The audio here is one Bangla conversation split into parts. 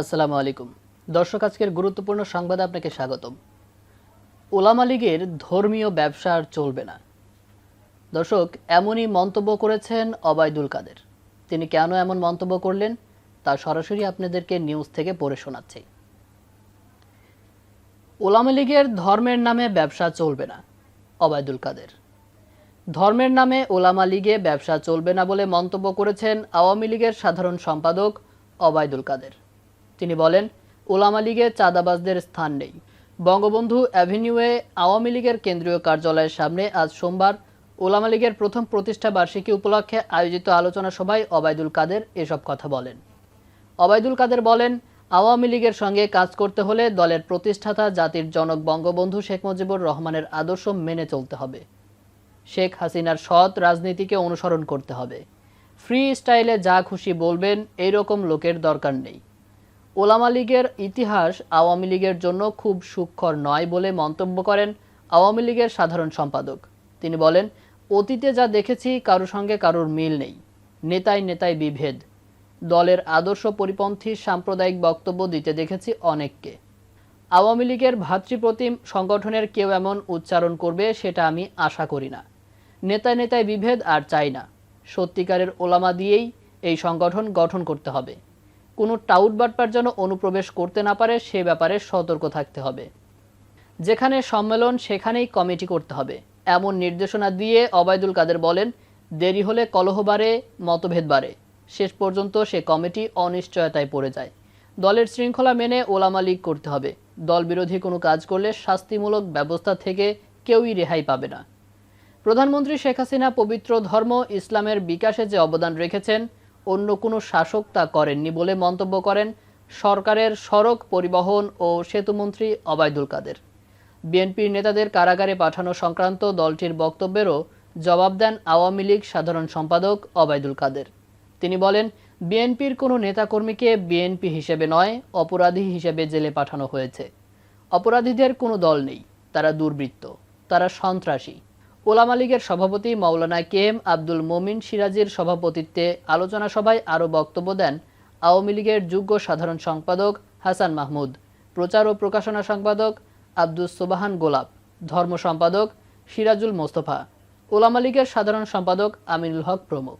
আসসালামু আলাইকুম। দর্শক, আজকের গুরুত্বপূর্ণ সংবাদে আপনাকে স্বাগতম। ওলামা লীগের ধর্মীয় ব্যবসা আর চলবে না। দর্শক, এমনই মন্তব্য করেছেন অবায়দুল কাদের। তিনি কেন এমন মন্তব্য করলেন, তা সরাসরি আপনাদেরকে নিউজ থেকে পড়ে শোনাচ্ছি। ওলামা লীগের ধর্মের নামে ব্যবসা চলবে না, অবায়দুল কাদের। ধর্মের নামে ওলামা লীগে ব্যবসা চলবে না বলে মন্তব্য করেছেন আওয়ামী লীগের সাধারণ সম্পাদক অবায়দুল কাদের। তিনি বলেন ওলামা লীগে চাঁদাবাজদের স্থান নেই। বঙ্গবন্ধু অ্যাভিনিউয়ে আওয়ামী লীগের কেন্দ্রীয় কার্যালয়ের সামনে আজ সোমবার ওলামা লীগের প্রথম প্রতিষ্ঠা বার্ষিকী উপলক্ষে আয়োজিত আলোচনা সভায় অবায়দুল কাদের এসব কথা বলেন। অবায়দুল কাদের বলেন, আওয়ামী লীগের সঙ্গে কাজ করতে হলে দলের প্রতিষ্ঠাতা জাতির জনক বঙ্গবন্ধু শেখ মুজিবুর রহমানের আদর্শ মেনে চলতে হবে। শেখ হাসিনার সৎ রাজনীতিকে অনুসরণ করতে হবে। ফ্রি স্টাইলে যা খুশি বলবেন, এইরকম লোকের দরকার নেই। ওলামা লীগের ইতিহাস আওয়ামী লীগের জন্য খুব সুখকর নয় বলে মন্তব্য করেন আওয়ামী লীগের সাধারণ সম্পাদক। তিনি বলেন, অতীতে যা দেখেছি কারোর সঙ্গে কারোর মিল নেই। নেতায় নেতায় বিভেদ। দলের আদর্শ পরিপন্থী সাম্প্রদায়িক বক্তব্য দিতে দেখেছি অনেককে। আওয়ামী লীগের ভাতৃপ্রতিম সংগঠনের কেউ এমন উচ্চারণ করবে সেটা আমি আশা করি না। নেতায় নেতায় বিভেদ আর চাই না। সত্যিকারের ওলামা দিয়েই এই সংগঠন গঠন করতে হবে। কোনো টাউট বাটপার যেন অনুপ্রবেশ করতে না পারে, সে ব্যাপারে সতর্ক থাকতে হবে। যেখানে সম্মেলন, সেখানেই কমিটি করতে হবে। এমন নির্দেশনা দিয়ে অবায়দুল কাদের বলেন, দেরি হলে কলহ বাড়ে, মতভেদ বাড়ে। শেষ পর্যন্ত সে কমিটি অনিশ্চয়তায় পড়ে যায়। দলের শৃঙ্খলা মেনে ওলামা লীগ করতে হবে। দল বিরোধী কোনো কাজ করলে শাস্তিমূলক ব্যবস্থা থেকে কেউই রেহাই পাবে না। প্রধানমন্ত্রী শেখ হাসিনা পবিত্র ধর্ম, ইসলামের বিকাশে যে অবদান রেখেছেন অন্য কোনো শাসক তা করেননি বলে মন্তব্য করেন সরকারের সড়ক পরিবহন ও সেতুমন্ত্রী অবায়দুল কাদের। বিএনপির নেতাদের কারাগারে পাঠানো সংক্রান্ত দলটির বক্তব্যেরও জবাব দেন আওয়ামী লীগ সাধারণ সম্পাদক অবায়দুল কাদের। তিনি বলেন, বিএনপির কোনো নেতাকর্মীকে বিএনপি হিসেবে নয়, অপরাধী হিসেবে জেলে পাঠানো হয়েছে। অপরাধীদের কোনো দল নেই, তারা দুর্বৃত্ত, তারা সন্ত্রাসী। ওলামা লীগের সভাপতি মাওলানা কে এম আব্দুল মোমিন সিরাজের সভাপতিত্বে আলোচনা সভায় আরও বক্তব্য দেন আওয়ামী লীগের যুগ্ম সাধারণ সম্পাদক হাসান মাহমুদ, প্রচার ও প্রকাশনা সম্পাদক আব্দুস সোবাহান গোলাপ, ধর্ম সম্পাদক সিরাজুল মোস্তফা ওলামা লীগের সাধারণ সম্পাদক আমিনুল হক প্রমুখ।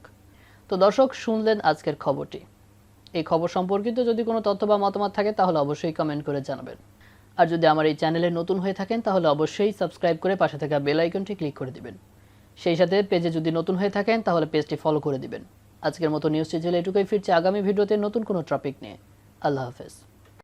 তো দর্শক, শুনলেন আজকের খবরটি। এই খবর সম্পর্কিত যদি কোনো তথ্য বা মতামত থাকে, তাহলে অবশ্যই কমেন্ট করে জানাবেন। আর যদি আমার এই চ্যানেলে নতুন হয়ে থাকেন, তাহলে অবশ্যই সাবস্ক্রাইব করে পাশে থাকা বেল আইকনটি ক্লিক করে দিবেন। সেই সাথে পেজে যদি নতুন হয়ে থাকেন, তাহলে পেজটি ফলো করে দিবেন। আজকের মতো নিউজটি ছিল এটুকুই। ফিরছে আগামী ভিডিওতে নতুন কোনো টপিক নিয়ে। আল্লাহ হাফেজ।